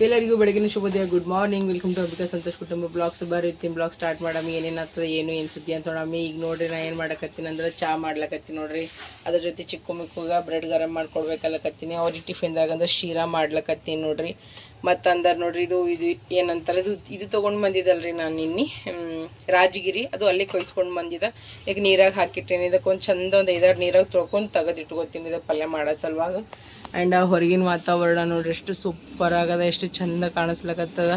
ಎಲ್ಲರಿಗೂ ಬೆಳಗಿನ ಶುಭೋದಯ good morning welcome to Ambika Santosh ಕುಟುಂಬ ಬ್ಲಾಗ್ಸ್ ಬರೀತೀನಿ ಬ್ಲಾಗ್ ಸ್ಟಾರ್ಟ್ ಮಾಡಮ್ಮಿ ಏನೇನಾಗ್ತದೆ ಏನು ಏನು ಸುದ್ದಿ ಅಂತ ನೋಡಮ್ಮಿ ಈಗ ನೋಡ್ರಿ, ನಾ ಏನು ಮಾಡಕತ್ತೀನಿ ಅಂದ್ರೆ ಚಾ ಮಾಡ್ಲಕತ್ತೀನಿ ನೋಡ್ರಿ. ಅದ್ರ ಜೊತೆ ಚಿಕ್ಕ ಮಕ್ಕಳಿಗೆ ಬ್ರೆಡ್ ಗರಂ ಮಾಡ್ಕೊಡ್ಬೇಕಲ್ಲಕತ್ತೀನಿ. ಅವ್ರಿಗೆ ಟಿಫಿನ್ದಾಗ ಅಂದ್ರೆ ಶೀರಾ ಮಾಡ್ಲಕತ್ತೀನಿ ನೋಡ್ರಿ. ಮತ್ತು ಅಂದರ್ ನೋಡ್ರಿ, ಇದು ಇದು ಏನಂತಾರೆ ಇದು ಇದು ತೊಗೊಂಡು ಬಂದಿದ್ದಲ್ರಿ ನಾನು ನಿನ್ನೆ. ರಾಜಗಿರಿ. ಅದು ಅಲ್ಲಿ ಕೊಯ್ಸ್ಕೊಂಡು ಬಂದಿದ್ದ ಈಗ ನೀರಾಗ ಹಾಕಿಟ್ಟೇನೆ. ಇದಕ್ಕೊಂದು ಚಂದ ಒಂದು ಐದಾರು ನೀರಾಗ ತೊಳ್ಕೊಂಡು ತೆಗೆದಿಟ್ಕೋತೀನಿ ಇದು ಪಲ್ಯ ಮಾಡೋ ಸಲುವಾಗ. ಆ್ಯಂಡ್ ಆ ಹೊರಗಿನ ವಾತಾವರಣ ನೋಡ್ರಿ ಎಷ್ಟು ಸೂಪರ್ ಆಗದ ಎಷ್ಟು ಚಂದ ಕಾಣಿಸ್ಲಕತ್ತದ.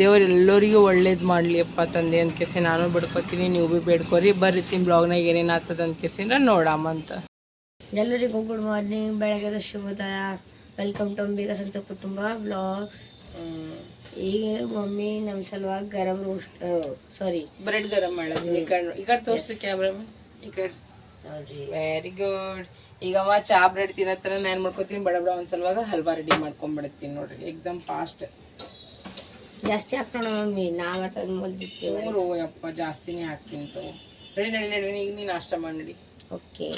ದೇವ್ರು ಎಲ್ಲರಿಗೂ ಒಳ್ಳೇದು ಮಾಡಲಿ ಅಪ್ಪ ತಂದೆ ಅಂತ ಕೆಸಿ ನಾನು ಬಿಡ್ಕೊತೀನಿ ನೀವು ಭೀ ಬೇಡ್ಕೊರಿ. ಬರ್ರಿ ತಿನ್ ಬ್ಲಾಗ್ನಾಗ ಏನೇನು ಆಗ್ತದ ನೋಡಮ್ಮ ಅಂತ. ಎಲ್ಲರಿಗೂ ಗುಡ್ ಮಾರ್ನಿಂಗ್ ಬೆಳಗ್ಗೆ ಶುಭೋದಯ ವೆಲ್ಕಮ್ ಟು ಅಂಬಿಕಾ ಸಂತ ಕುಟುಂಬ ಬ್ಲಾಗ್ಸ್ ಈಗ ಮಮ್ಮಿ ನಮ್ಮ ಸಲುವಾಗಿ ಗರಂ ರೋಸ್ಟ್ ಸಾರಿ ಬ್ರೆಡ್ ಗರಂ ಮಾಡೋದು. ಈ ಕಡೆ ಈ ಕಡೆ ತೋರಿಸಿ ಕ್ಯಾಮ್ರಾಮನ್ ಈ ಕಡೆ. ನೋಡ್ರಿ ವೆರಿ ಗುಡ್ ಈಗ ಅವ ಚಾ ಬ್ರೆಡ್ ತಿನ್ನತ್ತರ ನಾನು ಏನು ಮಾಡ್ಕೊತೀನಿ? ಬಡ ಬಡ ಒಂದು ಸಲುವಾಗ ಹಲ್ವಾ ರೆಡಿ ಮಾಡ್ಕೊಂಡ್ಬಿಡ್ತೀನಿ ನೋಡ್ರಿ. ಎಕ್ದಮ್ ಫಾಸ್ಟ್ ಜಾಸ್ತಿ ಹಾಕ್ತಾನ ಮಮ್ಮಿ. ನಾವ್ ಮೂರು ಯಪ್ಪ ಜಾಸ್ತಿನೇ ಹಾಕ್ತೀನಿ ತಗೋ. ರೆಡಿ ನಡಿ ನಡಿ ಈಗ ನೀನು ನಾಷ್ಟ ಮಾಡಿ ಓಕೆ.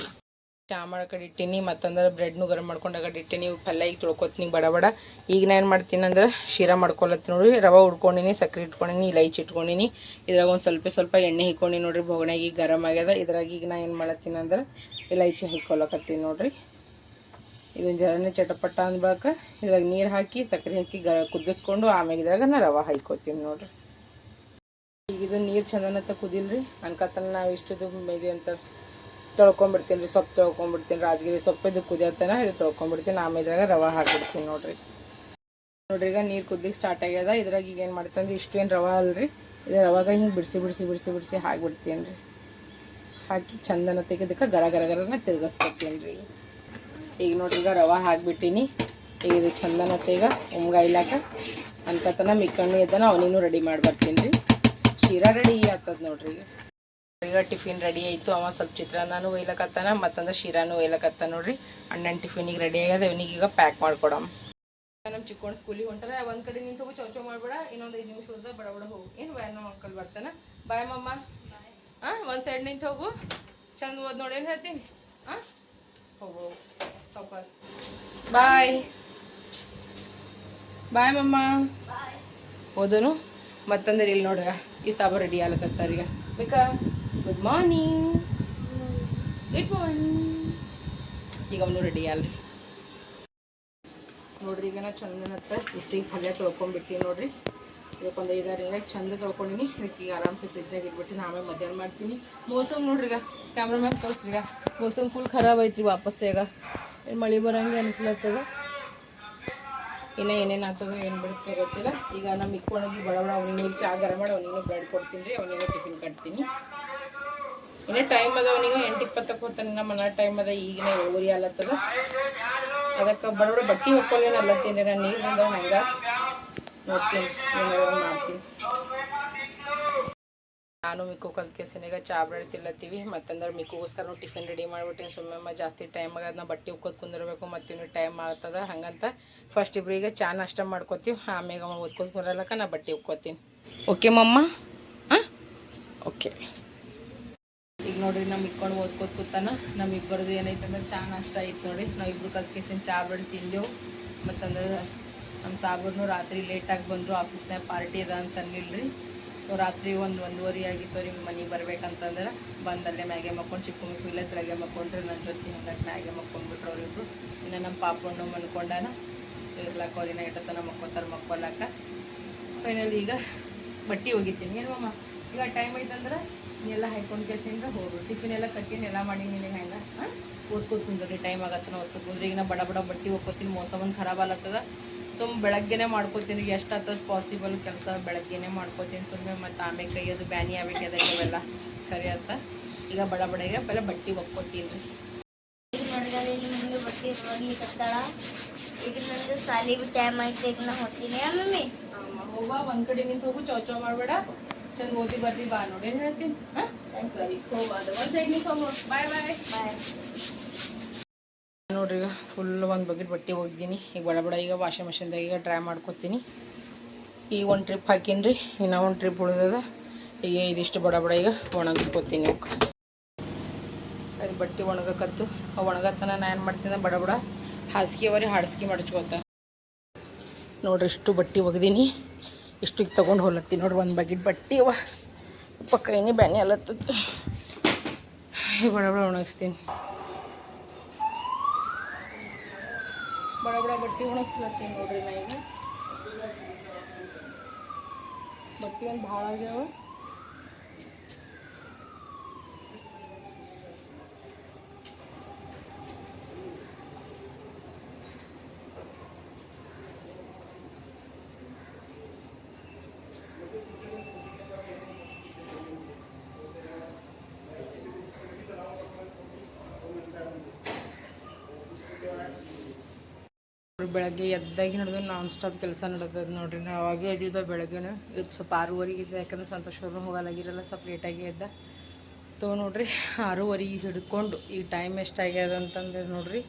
ಚಾ ಮಾಡಕಡೆ ಇಟ್ಟೀನಿ ಮತ್ತಂದ್ರೆ ಬ್ರೆಡ್ನು ಗರಂ ಮಾಡ್ಕೊಂಡು ಕಡೆ ಇಟ್ಟೀನಿ. ಪಲ್ಯ ಈಗ ತೊಳ್ಕೊತೀನಿ ಬಡ ಬಡ. ಈಗ ನಾನು ಏನು ಮಾಡ್ತೀನಿ ಅಂದ್ರೆ ಶೀರಾ ಮಾಡ್ಕೊಳತ್ತೀನಿ ನೋಡಿ ರವೆ ಉಡ್ಕೊಂಡಿನಿ ಸಕ್ಕರೆ ಇಟ್ಕೊಂಡಿನಿ ಇಲೈಚಿ ಇಟ್ಕೊಂಡಿನಿ. ಇದ್ರಾಗ ಒಂದು ಸ್ವಲ್ಪ ಸ್ವಲ್ಪ ಎಣ್ಣೆ ಹಿಕ್ಕೊಂಡಿನಿ ನೋಡ್ರಿ. ಬೋಗಣೆಗೆ ಈಗ ಗರಂ ಆಗ್ಯದ. ಇದ್ರಾಗ ಈಗ ನಾ ಏನು ಮಾಡತ್ತೀನಿ ಅಂದ್ರೆ ಇಲೈಚಿ ಹಿಕ್ಕೊಳಕತ್ತೀನಿ ನೋಡ್ರಿ. ಇದು ಜರನೆ ಚಟಪಟ ಅಂದ್ಬಾಕ ಇದ್ರಾಗ ನೀರು ಹಾಕಿ ಸಕ್ಕರೆ ಹಾಕಿ ಗ ಕುದಿಸ್ಕೊಂಡು ಆಮೇಲೆ ಇದ್ರಾಗ ನಾ ರವೆ ಹಾಕ್ಕೊತೀನಿ ನೋಡ್ರಿ. ಈಗ ಇದು ನೀರು ಚಂದನತ್ತ ಕುದಿಲ್ರಿ. ಅನ್ಕತ್ತಲ್ಲ ನಾವು ಇಷ್ಟದು ಮೇದಿ ಅಂತ ತೊಳ್ಕೊಂಬಿಡ್ತೀನಿ ರೀ ಸೊಪ್ಪು ತೊಳ್ಕೊಂಡ್ಬಿಡ್ತೀನಿ ರಾಜಗಿರಿ ಸೊಪ್ಪು ಇದು ಕುದಿಯತ್ತನ ಇದು ತೊಳ್ಕೊಂಬಿಡ್ತೀನಿ ಆಮೇಲೆ ಇದ್ರಾಗ ರವೆ ಹಾಕಿಬಿಡ್ತೀನಿ ನೋಡ್ರಿ. ನೋಡ್ರಿ ಈಗ ನೀರು ಕುದ್ಲಿಕ್ಕೆ ಸ್ಟಾರ್ಟ್ ಆಗ್ಯದ. ಇದ್ರಾಗ ಈಗ ಏನು ಮಾಡ್ತಂದ್ರೆ ಇಷ್ಟು ಏನು ರವೆ ಅಲ್ರಿ. ಇದು ರವಾಗ ಹಿಂಗೆ ಬಿಡಿಸಿ ಬಿಡಿಸಿ ಬಿಡಿಸಿ ಬಿಡಿಸಿ ಹಾಕ್ಬಿಡ್ತೀನಿ ರೀ ಹಾಕಿ ಚಂದನ ತೆಗೆದಕ್ಕೆ ಗರ ಗರ ಗರನ ತಿರ್ಗಿಸ್ಕೊತೀನಿ ರೀ. ಈಗ ನೋಡ್ರಿ ಈಗ ರವೆ ಹಾಕ್ಬಿಟ್ಟಿನಿ. ಈಗ ಇದು ಚಂದನ ಈಗ ಉಮ್ಗಾಯ್ಲಾಕ ಅಂತತನ ಮಿಕ್ಕಣ್ಣು ಇದ್ದಾನ ಅವನಿನೂ ರೆಡಿ ಮಾಡಿ ಬರ್ತೀನಿ ರೀ. ಶೀರಾ ರೆಡಿ ಆಗ್ತದ ನೋಡ್ರಿ ಈಗ. ಟಿಫಿನ್ ರೆಡಿ ಆಯಿತು. ಅವ ಸ್ವಲ್ಪ ಚಿತ್ರಾನ್ನನೂ ಒಯ್ಲಕತ್ತಾನ ಮತ್ತಂದ್ರೆ ಶೀರಾನು ಒಯ್ಲಕತ್ತ ನೋಡ್ರಿ. ಅಣ್ಣನ ಟಿಫಿನಿಗೆ ರೆಡಿ ಆಗ್ಯದ, ಇವನಿಗೆ ಈಗ ಪ್ಯಾಕ್ ಮಾಡ್ಕೊಡಮ್ ನಮ್ಮ ಚಿಕ್ಕೋಣ ಸ್ಕೂಲಿಗೆ ಹೊಂಟಾರ, ಒಂದು ಕಡೆ ನಿಂತು ಚೌಚೌ ಮಾಡ್ಬೇಡ, ಇನ್ನೊಂದು ಐದು ನಿಮಿಷ ಉಳ್ದ ಬಡ ಬಡ ಹೋಗು. ಏನು ವ್ಯಾನ್ ಅಂಕಲ್ ಬರ್ತಾನ? ಬಾಯ್ ಮಮ್ಮ. ಹಾಂ ಒಂದು ಸೈಡ್ ನಿಂತು ಹೋಗು. ಚಂದ ಓದ್ ನೋಡಿ ಏನು ಹೇಳ್ತೀನಿ. ಹಾಂ ಹೋಗು ವಾಪಸ್. ಬಾಯ್ ಬಾಯ್ ಮಮ್ಮ. ಓದನು. ಮತ್ತಂದ್ರೆ ಇಲ್ಲಿ ನೋಡ್ರ ಈ ಸಾಬ ರೆಡಿ ಆಗ್ಲಕತ್ತಾರ ಈಗ. ಬೇಕಾ ಗುಡ್ ಮಾರ್ನಿಂಗ್ ಗುಡ್ ಮಾರ್ನಿಂಗ್ ಈಗ ಅವನು ರೆಡಿ ಆಲ್ರಿ ನೋಡ್ರಿ ಈಗ ನಾ ಚಂದನ ಹತ್ತ ಇಷ್ಟಿಗೆ ಪಲ್ಯ ತೊಳ್ಕೊಂಡ್ಬಿಟ್ಟಿ ನೋಡ್ರಿ. ಇದಕ್ಕೊಂದು ಐದಾರು ಏನಾಗ ಚಂದ ತೊಳ್ಕೊಂಡಿನಿ. ಇದಕ್ಕೆ ಈಗ ಆರಾಮ್ಸೆ ಫ್ರಿಜ್ನಾಗ ಇಟ್ಬಿಟ್ಟು ಆಮೇಲೆ ಮಧ್ಯಾಹ್ನ ಮಾಡ್ತೀನಿ. ಮೋಸಮ್ ನೋಡ್ರಿ ಈಗ ಕ್ಯಾಮ್ರಾಮ್ಯಾನ್ ತೋರಿಸ್ರಿ ಈಗ ಮೋಸಮ್ ಫುಲ್ ಖರಾಬ್ ಐತ್ರಿ ವಾಪಸ್ ಈಗ. ಏನು ಮಳೆ ಬರೋಂಗೆ ಅನಿಸ್ಲತ್ತದ? ಇನ್ನ ಏನೇನು ಆಗ್ತದ ಏನು ಬಿಡುತ್ತೆ ಗೊತ್ತಿಲ್ಲ. ಈಗ ನಮ್ಮ ಇಕ್ಕೊಳಗಿ ಬಡ ಬಡ ಅವನಿಗೆ ಚಾ ಗರ ಮಾಡಿ, ಅವನಿಗೆ ಬ್ರೆಡ್ ಕೊಡ್ತೀನಿ ರೀ, ಅವನಿಗೆ ಟಿಫಿನ್ ಕಟ್ತೀನಿ. ಇನ್ನೇ ಟೈಮ್ ಅದ ಅವನಿಗೆ ಎಂಟು ಇಪ್ಪತ್ತಕ್ಕೆ ಹೋಗ್ತಾನೆ ನಮ್ಮ ಮನೆ ಟೈಮ್ ಅದ, ಈಗಿನ ಊರಿ ಅಲ್ಲತ್ತದ. ಅದಕ್ಕೆ ಬಡ ಬಡ ಬಟ್ಟೆ ಹೊಕ್ಕೊಲೇನು ಅಲ್ಲತ್ತೀನಿ ನಾನು ನೀರು ಬಂದವ ಹಂಗೆ? ನಾನು ಮಿಕ್ಕು ಕಲ್ತ್ ಸಿನಿಗ ಚಾ ಬ್ರೆಡ್ ತಿಲ್ಲತ್ತೀವಿ ಮತ್ತಂದ್ರೆ ಮಿಕ್ಕುಗೋಸ್ಕರ ಟಿಫಿನ್ ರೆಡಿ ಮಾಡಿಬಿಟ್ಟಿನಿ. ಸುಮ್ಮನೆ ಜಾಸ್ತಿ ಟೈಮ್ ಆಗದ ನಾ ಬಟ್ಟೆ ಉಕ್ಕೋದು ಕುಂದಿರಬೇಕು, ಮತ್ತು ಇನ್ನು ಟೈಮ್ ಆಗ್ತದ ಹಂಗಂತ ಫಸ್ಟ್ ಇಬ್ರಿಗ ಚಾ ನಾಷ್ಟ ಮಾಡ್ಕೋತೀವಿ ಆಮೇಗ ಅವ ಓದ್ಕೊಂಡು ಕುಂದ್ರಲಕ್ಕ ನಾ ಬಟ್ಟೆ ಉಕ್ಕೋತೀನಿ. ಓಕೆ ಮಮ್ಮ? ಹಾಂ? ಓಕೆ ಈಗ ನೋಡ್ರಿ ನಮ್ಮ ಇಕ್ಕೊಂಡು ಓದ್ಕೋತ ಕೂತಾನ. ನಮ್ಮ ಇಬ್ಬರದು ಏನೈತೆ ಅಂದ್ರೆ ಚಾ ನಾಷ್ಟ ಐತೆ ನೋಡಿ ನಾವು ಇಬ್ರು ಕಲ್ತ್ ಸಿನ್ ಚಾ ಬ್ರೆಡ್ ತಿಂದೆವು ಮತ್ತಂದ್ರೆ ನಮ್ಮ ಸಾಗರ್ನು ರಾತ್ರಿ ಲೇಟಾಗಿ ಬಂದರು ಆಫೀಸ್ನಾಗ ಪಾರ್ಟಿ ಅದ ಅಂತ ಅನ್ನಿಲ್ರಿ ಸೊ ರಾತ್ರಿ ಒಂದು ಒಂದೂವರೆ ಆಗಿತ್ತು ಅವ್ರಿಗೆ ಮನೆಗೆ ಬರ್ಬೇಕಂತಂದ್ರೆ. ಬಂದಲ್ಲೇ ಮ್ಯಾಗೆ ಮಕ್ಕೊಂಡು, ಚಿಕ್ಕ ಮಕ್ಕಳು ಇಲ್ಲೇ ತೆಳಗೆ ಮಕ್ಕೊಂಡ್ರೆ ನನ್ನ ಜೊತೆ ಹಂಗಾಗಿ ಮ್ಯಾಗೆ ಮಕ್ಕೊಂಡ್ಬಿಟ್ರು ಅವರಿಬ್ರು ಇನ್ನು ನಮ್ಮ ಪಾಪಣ್ಣು ಮನ್ಕೊಂಡಾನ. ಇರ್ಲಾಕ ಅವ್ರಿನ ಇಟ್ಟತನ ಮಕ್ಕೋತಾರ ಮಕ್ಕೊಲಾಕ ಫೈನಲ್ ಈಗ ಬಟ್ಟೆ ಹೋಗಿದ್ದೀನಿ ಏನು ಮಮ್ಮ ಈಗ ಟೈಮ್ ಐತಂದ್ರೆ ಎಲ್ಲ ಹಾಕೊಂಡು ಕೇಸಿಂದ ಹೋಗು. ಟಿಫಿನ್ ಎಲ್ಲ ಕಟ್ಟಿನ ಎಲ್ಲ ಮಾಡಿ ನಿನಗೆ ಹೆಂಗೆ ಓದ್ಕೋತ ಕುಂದ್ರಿ. ಟೈಮ್ ಆಗತ್ತೆ ಓದ್ಕೋತ ಕುಂದ್ರಿ. ಈಗ ನಾ ಬಡ ಬಡ ಬಟ್ಟೆ ಹೋಗ್ಕೋತೀನಿ ಒಂದು ಖರಾಬ್ ಆಲತ್ತದ. ಸುಮ್ ಬೆಳಗ್ಗೆನೆ ಮಾಡ್ಕೋತೀನಿ ಎಷ್ಟು ಹತ್ತಸ್ ಪಾಸಿಬಲ್ ಕೆಲಸ ಬೆಳಗ್ಗೆನೆ ಮಾಡ್ಕೋತೀನಿ ಸುಮ್ಮನೆ ಮತ್ತು ಆಮೇಲೆ ಕೈಯದು ಬ್ಯಾನಿ ಆಗ್ಬೇಕು ಅದಕ್ಕೆ ಅವೆಲ್ಲ? ಸರಿ ಅಂತ ಈಗ ಬಡ ಬಡ ಈಗ ಪೆಲ್ಲ ಬಟ್ಟೆ ಒಕ್ಕೋತೀನಿ ರೀ ಈಗ ನೋಡಿದ್ರೆ ಇಲ್ಲಿ ಮಮ್ಮಿ ಬಟ್ಟೆ ಒಗಿಲಿಕತ್ತಾಳ ಈಗ ನಂದು ಸಾಲಿಗೆ ಟೈಮ್ ಐತೆ ಈಗ ನಾ ಹೋಗ್ತೀನಿ ಆ ಮಮ್ಮಿ? ಹೋಗ ಒಂದ್ ಕಡೆ ನಿಂತು ಹೋಗು ಚೌ ಚೌ ಮಾಡಬೇಡ. ಚಂದ ಓದಿ ಬರ್ದಿ ಬಾ ನೋಡಿ ಏನು ಹೇಳ್ತೀನಿ ಹಾಂ? ಸರಿ. ಹೋಗ ಅದು. ಒಂದು ಸೈಡ್ ನಿಂತು ಹೋಗು. ಬಾಯ್ ಬಾಯ್. ಬಾಯ್. ನೋಡ್ರಿ ಈಗ ಫುಲ್ ಒಂದು ಬಕೆಟ್ ಬಟ್ಟೆ ಒಗ್ದೀನಿ. ಈಗ ಬಡ ಬಡ ಈಗ ವಾಷಿಂಗ್ ಮಷಿನ್ದಾಗ ಈಗ ಡ್ರೈ ಮಾಡ್ಕೊತೀನಿ. ಈಗ ಒಂದು ಟ್ರಿಪ್ ಹಾಕೀನಿ ರೀ ಇನ್ನೂ ಒಂದು ಟ್ರಿಪ್ ಉಳಿದದ. ಈಗ ಇದಿಷ್ಟು ಬಡ ಬಡ ಈಗ ಒಣಗಿಸ್ಕೊತೀನಿ ಅವಕ್ಕೆ. ಅದು ಬಟ್ಟೆ ಒಣಗಕತ್ತು. ಆ ಒಣಗತ್ತನ ನಾ ಏನು ಮಾಡ್ತೀನಿ ಬಡ ಬಡ, ಹಾಸಿಗೆ ಅವರಿ ಹಾಡಿಸ್ಕಿ ಮಡಚ್ಕೊತ. ನೋಡ್ರಿ, ಇಷ್ಟು ಬಟ್ಟೆ ಒಗ್ದೀನಿ. ಇಷ್ಟು ಈಗ ತೊಗೊಂಡು ಹೋಲತ್ತೀನಿ ನೋಡ್ರಿ, ಒಂದು ಬಕೆಟ್ ಬಟ್ಟೆ ಅವ. ಪಕ್ಕ ಏನೇ ಬ್ಯಾನೆ ಅಲ್ಲತ್ತದ ಬಡ ಬಡ ಒಣಗಿಸ್ತೀನಿ. ಬಡ ಬಡ ಬಟ್ಟೆ ಒಣಗಿಸ್ಲತ್ತೀನಿ ನೋಡ್ರಿ ನಾ ಈಗ ಬಟ್ಟೆ ಒಂದು ಭಾಳ ಆಗ್ಯಾವ ನೋಡ್ರಿ, ಬೆಳಗ್ಗೆ ಎದ್ದಾಗಿ ನಡೆದು ನಾನ್ ಸ್ಟಾಪ್ ಕೆಲಸ ನಡೀತದೆ ನೋಡ್ರಿ. ನಾವು ಅವಾಗೆ ಎದ್ದಿದ್ದ ಬೆಳಗ್ಗೆನೆ. ಇದು ಸ್ವಲ್ಪ ಆರೂವರೆಗೆ ಇದೆ, ಯಾಕಂದ್ರೆ ಸಂತೋಷ್ ಅವ್ರನ್ನ ಹೋಗಲಾಗಿರಲ್ಲ, ಸ್ವಲ್ಪ ಲೇಟಾಗಿ ಎದ್ದ. ತೋ ನೋಡ್ರಿ ಆರೂವರೆಗೆ ಹಿಡ್ಕೊಂಡು ಈ ಟೈಮ್ ಎಷ್ಟಾಗ್ಯದ ಅಂತಂದ್ರೆ ನೋಡ್ರಿ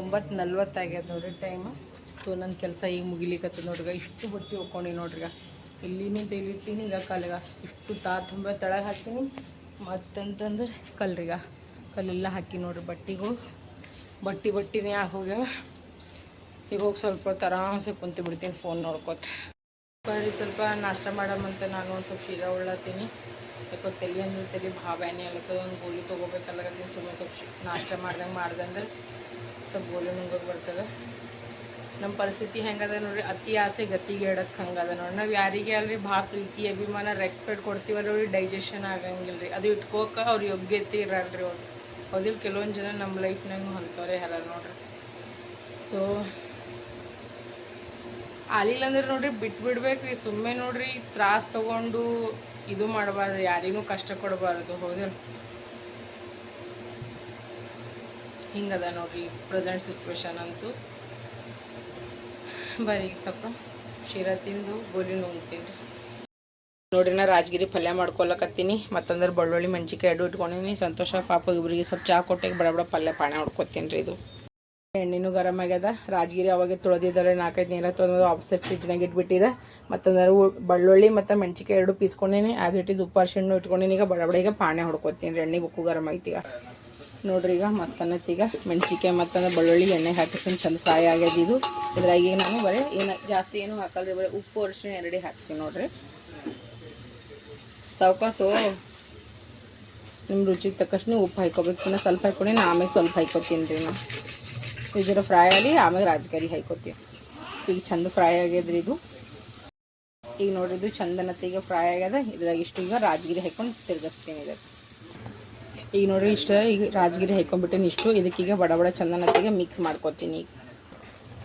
ಒಂಬತ್ತು ನಲ್ವತ್ತಾಗ್ಯದ ನೋಡ್ರಿ ಟೈಮ್ ತೋ ನನ್ನ ಕೆಲಸ ಈಗ ಮುಗಿಲಿಕತ್ತದ ನೋಡ್ರಿ ಇಷ್ಟು ಬಟ್ಟೆ ಹೋಗ್ಕೊಂಡು ನೋಡ್ರಿ ನಿಂತು ಇಲ್ಲಿಟ್ಟಿನಿ ಈಗ ಕಲ್ಗ ಇಷ್ಟು ತಾ ತುಂಬ ತೆಳಗೆ ಹಾಕ್ತೀನಿ ಮತ್ತಂತಂದ್ರೆ ಕಲ್ರಿಗ ಕಲ್ಲೆಲ್ಲ ಹಾಕಿ ನೋಡ್ರಿ ಬಟ್ಟೆಗಳು. ಬಟ್ಟೆ ಬಟ್ಟಿನೇ ಹೋಗ್ಯಾವ. ಈಗ ಹೋಗಿ ಸ್ವಲ್ಪ ಹೊತ್ತು ಆರಾಮ್ಸೆ ಕುಂತು ಬಿಡ್ತೀನಿ ಫೋನ್ ನೋಡ್ಕೊತ. ಬರ್ರಿ ಸ್ವಲ್ಪ ನಾಷ್ಟ ಮಾಡಮಂತ ನಾನು ಒಂದು ಸ್ವಲ್ಪ ಶೀರಾ ಉಳ್ಳತ್ತೀನಿ ಯಾಕೋ ತಲೆ ಅಂದ್ರೆ ತಲೆ ಭಾವ ಬ್ಯಾನೆ ಅಲ್ಲತ್ತದ ಒಂದು ಗೋಲಿ ತೊಗೋಬೇಕಲ್ಲಗತ್ತೀನಿ ಸುಮ್ಮನೆ ಸ್ವಲ್ಪ ನಾಷ್ಟ ಮಾಡ್ದಂಗೆ ಮಾಡ್ದಂದ್ರೆ ಸ್ವಲ್ಪ ಗೋಲಿ ನುಂಗೋಗಿ ಬರ್ತದೆ. ನಮ್ಮ ಪರಿಸ್ಥಿತಿ ಹೆಂಗದ ನೋಡ್ರಿ, ಅತಿ ಆಸೆ ಗತಿಗೆ ಇಡಕ್ಕೆ ಹಂಗದ ನೋಡಿ ನಾವು ಯಾರಿಗೆ ಅಲ್ರಿ, ಭಾಳ ಪ್ರೀತಿ, ಅಭಿಮಾನ ರೆಸ್ಪೆಕ್ಟ್ ಕೊಡ್ತೀವಲ್ಲ ಅವ್ರಿಗೆ ಡೈಜೆಷನ್ ಆಗಂಗಿಲ್ಲ ರೀ ಅದು ಇಟ್ಕೋಕ ಅವ್ರ ಯೋಗ್ಯತೆ ಇರಲ್ರಿ ಅವ್ರು. ಹೌದಿಲ್ಲ ಕೆಲವೊಂದು ಜನ ನಮ್ಮ ಲೈಫ್ನಾಗ ಅಂಥವ್ರೆ ಹರ ನೋಡ್ರಿ. ಸೊ ಆಲಿಲ್ಲ ಅಂದ್ರೆ ನೋಡ್ರಿ ಬಿಟ್ಬಿಡ್ಬೇಕು ರೀ ಸುಮ್ಮನೆ ನೋಡ್ರಿ, ತ್ರಾಸ ತಗೊಂಡು ಇದು ಮಾಡಬಾರ್ದು, ಯಾರಿಗೂ ಕಷ್ಟ ಕೊಡಬಾರ್ದು. ಹೌದಿಲ್ಲ ಹಿಂಗದ ನೋಡ್ರಿ, ಪ್ರೆಸೆಂಟ್ ಸಿಚುವೇಶನ್ ಅಂತೂ. ಬರೀ ಸ್ವಲ್ಪ ಶಿರ ತಿಂದು ಗೋಲಿ ನುಂಗ್ತೀನಿ ನೋಡ್ರಿ, ನಾ ರಾಜಗಿರಿ ಪಲ್ಯ ಮಾಡ್ಕೊಳಕತ್ತೀನಿ ಮತ್ತಂದ್ರೆ ಬೆಳ್ಳುಳ್ಳಿ ಮೆಣಸಿಕಾಯಿ ಎರಡು ಇಟ್ಕೊಂಡಿನಿ. ಸಂತೋಷ ಪಾಪ ಇಬ್ಬರಿಗೆ ಸ್ವಲ್ಪ ಚಹಾ ಕೊಟ್ಟಿಗೆ ಬಡ ಬಡ ಪಲ್ಯ ಪಾಣೆ ಹೊಡ್ಕೊತೀನಿ ರೀ ಇದು. ಎಣ್ಣೆನೂ ಗರಮ್ ಆಗ್ಯದ. ರಾಜಗಿರಿ ಅವಾಗೆ ತೊಳೆದಿದ್ದಾರೆ ನಾಲ್ಕೈದು ನೀರ ತೊಳೆದು ವಾಪಸ್ ಫ್ರಿಜ್ನಾಗ ಇಟ್ಬಿಟ್ಟಿದೆ. ಮತ್ತಂದ್ರೆ ಅಂದ್ರೆ ಬೆಳ್ಳುಳ್ಳಿ ಮತ್ತು ಮೆಣಸಿಕಾಯಿ ಎರಡು ಪೀಸ್ಕೊಂಡೇನಿ. ಆ್ಯಸ್ ಇಟ್ ಈಸ್ ಉಪ್ಪು ಅರ್ಶಿಣ್ಣು ಇಟ್ಕೊಂಡೀನಿ. ಈಗ ಬಡ ಬಡ ಈಗ ಪಾಣೆ ಹೊಡ್ಕೊತೀನಿ. ಎಣ್ಣೆ ಬುಕ್ಕು ಗರಮ್ ಐತಿ ನೋಡ್ರಿ ಈಗ ಮಸ್ತ್ ಅನ್ನತ್ತೆ ಈಗ. ಮತ್ತೆ ಮತ್ತಂದ್ರೆ ಬೆಳ್ಳುಳ್ಳಿ ಎಣ್ಣೆ ಹಾಕಿಸ್ಕೊಂಡು ಚಂದ ಫ್ರೈ ಆಗ್ಯದ ಇದು. ಇದ್ರಾಗ ಈಗ ನಾನು ಬರೀ ಏನು ಜಾಸ್ತಿ ಏನು ಹಾಕಲ್ರಿ ಬರೀ ಉಪ್ಪು ಅರಿಶಿನ ಎರಡಿ ಹಾಕ್ತೀನಿ ನೋಡ್ರಿ. ಸಾವ್ಕಾಸು ನಿಮ್ಮ ರುಚಿಗೆ ತಕ್ಕಷ್ಟು ಉಪ್ಪು ಹಾಕೋಬೇಕು ಸ್ವಲ್ಪ ಹಾಕ್ಕೊಂಡು ಆಮೇಲೆ ಸ್ವಲ್ಪ ಹಾಕೋತೀನಿ ರೀ ನಾ ಇದು ಫ್ರೈ ಆಗಲಿ ಆಮೇಲೆ ರಾಜ್ಗಾರಿ ಹಾಯ್ಕೋತೀನಿ ಈಗ ಚಂದ ಫ್ರೈ ಆಗ್ಯದ್ರಿ ಇದು. ಈಗ ಚಂದನತ್ತೆ. ಈಗ ಫ್ರೈ ಆಗ್ಯದ, ಇದ್ರಾಗ ಇಷ್ಟು ಈಗ ರಾಜಗಿರಿ ಹಾಕೊಂಡು ತಿರ್ಗಿಸ್ತೀನಿ ಇದಕ್ಕೆ ಈಗ ನೋಡ್ರಿ, ಇಷ್ಟು ಈಗ ರಾಜಗಿರಿ ಹಾಕೊಂಡ್ಬಿಟ್ಟೇನಿ ಇಷ್ಟು. ಇದಕ್ಕೀಗ ಬಡ ಬಡ ಚಂದನತ್ತಿಗೆ ಮಿಕ್ಸ್ ಮಾಡ್ಕೊತೀನಿ ಈಗ.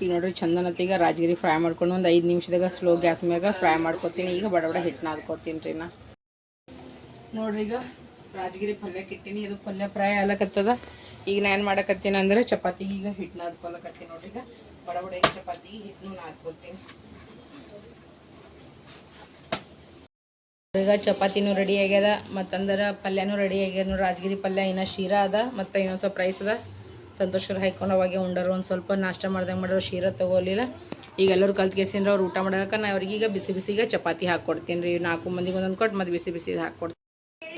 ಈಗ ನೋಡ್ರಿ ಚಂದನತ್ತಿಗೆ ರಾಜಗಿರಿ ಫ್ರೈ ಮಾಡ್ಕೊಂಡು ಒಂದು ಐದು ನಿಮಿಷದಾಗ ಸ್ಲೋ ಗ್ಯಾಸ್ ಮ್ಯಾಗ ಫ್ರೈ ಮಾಡ್ಕೊತೀನಿ. ಈಗ ಬಡ ಬಡ ಹಿಟ್ಟು ನಾದ್ಕೊತೀನಿ ರೀ ನಾ. ನೋಡ್ರಿ ಈಗ ರಾಜಗಿರಿ ಪಲ್ಯಕ್ಕೆ ಇಟ್ಟೀನಿ. ಇದು ಪಲ್ಯ ಫ್ರೈ ಆಗ್ಲಕತ್ತದ. ಈಗ ನಾನು ಏನು ಮಾಡಕತ್ತೀನಿ ಅಂದ್ರೆ ಚಪಾತಿಗೆ ಈಗ ಹಿಟ್ಟು ನಾದ್ಕೊಳಕತ್ತೀನಿ ನೋಡ್ರಿ ಈಗ. ಬಡ ಬಡ ಚಪಾತಿ ಹಿಟ್ಟನ್ನು ನಾದ್ಕೊತೀನಿ ಈಗ ಚಪಾತಿನೂ ರೆಡಿ ಆಗ್ಯದ, ಮತ್ತಂದ್ರೆ ಪಲ್ಯನೂ ರೆಡಿ ಆಗ್ಯದ ನೋಡಿ. ರಾಜಗಿರಿ ಪಲ್ಯ ಇನ್ನು ಶೀರಾ ಅದ, ಮತ್ತು ಇನ್ನೊಂದು ಸ್ವಲ್ಪ ರೈಸ್ ಅದ ಸಂತೋಷರು ಹಾಕೊಂಡು ಅವಾಗೆ ಉಂಡರು, ಒಂದು ಸ್ವಲ್ಪ ನಾಷ್ಟ ಮಾಡ್ದಂಗೆ ಮಾಡೋರು ಶೀರಾ ತೊಗೊಲಿಲ್ಲ. ಈಗ ಎಲ್ಲರೂ ಕಲ್ತ್ಗೆಸಿನ್ರ ಅವ್ರು ಊಟ ಮಾಡೋಕೆ ನಾ ಅವ್ರಿಗೆ ಈಗ ಬಿಸಿ ಬಿಸಿಗೆ ಚಪಾತಿ ಹಾಕ್ಕೊಡ್ತೀನಿ ರೀ. ನಾಲ್ಕು ಮಂದಿಗೆ ಒಂದೊಂದು ಕೊಟ್ಟು ಮತ್ತು ಬಿಸಿ ಬಿಸಿ ಹಾಕ್ಕೊಡ್ತೀನಿ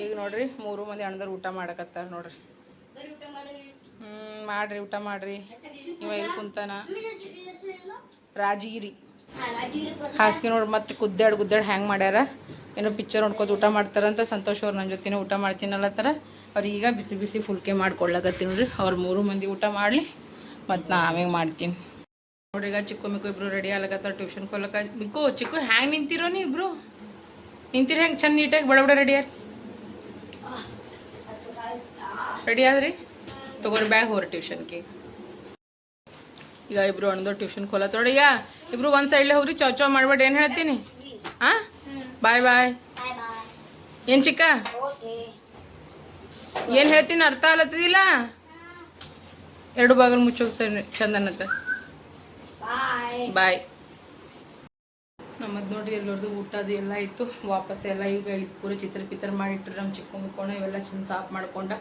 ಈಗ ನೋಡಿರಿ ಮೂರು ಮಂದಿ ಅಣ್ಣದವ್ರು ಊಟ ಮಾಡಕತ್ತಾರೆ ನೋಡ್ರಿ. ಮಾಡ್ರಿ, ಊಟ ಮಾಡ್ರಿ. ಇವ ಇಲ್ಲಿ ಕುಂತಾನ. ರಾಜಗಿರಿ. ಹಾಸಿಗೆ ನೋಡಿ ಮತ್ತೆ ಗುದ್ದಾಡ್ ಗುದ್ದಾಡ್ ಹ್ಯಾಂಗ್ ಮಾಡ್ಯಾರ? ಏನೋ ಪಿಕ್ಚರ್ ನೋಡ್ಕೊತ ಊಟ ಮಾಡ್ತಾರಂತ ಸಂತೋಷ ಅವ್ರು ನನ್ನ ಜೊತೆನೇ ಊಟ ಮಾಡ್ತೀನಲ್ಲತ್ತಾರ? ಅವ್ರಿಗೆ ಈಗ ಬಿಸಿ ಬಿಸಿ ಫುಲ್ಕೆ ಮಾಡ್ಕೊಳ್ಳಕತ್ತೀನಿ ನೋಡ್ರಿ. ಅವ್ರು ಮೂರು ಮಂದಿ ಊಟ ಮಾಡಲಿ, ಮತ್ತು ನಾ ಆಮೇಲೆ ಮಾಡ್ತೀನಿ. ನೋಡ್ರಿ ಈಗ ಚಿಕ್ಕು ಮಿಕ್ಕು ಇಬ್ರು ರೆಡಿ ಆಗ್ಲಕತ್ತಾರ ಟ್ಯೂಷನ್ ಕೊಲ್ಲಕ ಮಿಕ್ಕು, ಚಿಕ್ಕು ಹ್ಯಾಂಗೆ ನಿಂತಿರೋ ನೀ ಇಬ್ರು? ನಿಂತಿರಿ ಹೆಂಗೆ ಚಂದ ನೀಟಾಗಿ ಬಡ ಬಡ ರೆಡಿ ರೆಡಿ ಆದ್ರಿ? ತಗೋರಿ ಬ್ಯಾಗ್ ಹೋರಿ ಟ್ಯೂಷನ್ಗೆ. ಈಗ ಇಬ್ರು ಅಣ್ಣದವ್ರು ಟ್ಯೂಷನ್ ಕೊಲತ್ ನೋಡಿ ಈಗ. ಇಬ್ರು ಒಂದು ಸೈಡ್ಲೆ ಹೋಗ್ರಿ ಚೌ ಚೌ ಮಾಡ್ಬೇಡಿ, ಏನ್ ಹೇಳ್ತೀನಿ? ಹಾಂ ಬಾಯ್ ಬಾಯ್. ಏನ್ ಚಿಕ್ಕ? ಏನು ಹೇಳ್ತೀನಿ ಅರ್ಥ ಆಲತ್ತದಿಲ್ಲ ಎರಡು ಬಾಗಿಲು ಮುಚ್ಚೋಗಿ ಸರ್ ಚಂದನತ್ತ ಬಾಯ್. ನಮ್ಮದು ನೋಡ್ರಿ ಎಲ್ಲರದು ಊಟ ಅದು ಎಲ್ಲ ಇತ್ತು. ವಾಪಸ್ ಎಲ್ಲ ಈಗ ಪೂರ ಚಿತ್ರ ಪಿತ್ರ ಮಾಡಿಟ್ರು ನಮ್ಮ ಚಿಕ್ಕ ಮುಕ್ಕೋಣ, ಇವೆಲ್ಲ ಚಂದ ಸಾಫ್ ಮಾಡ್ಕೊಂಡ.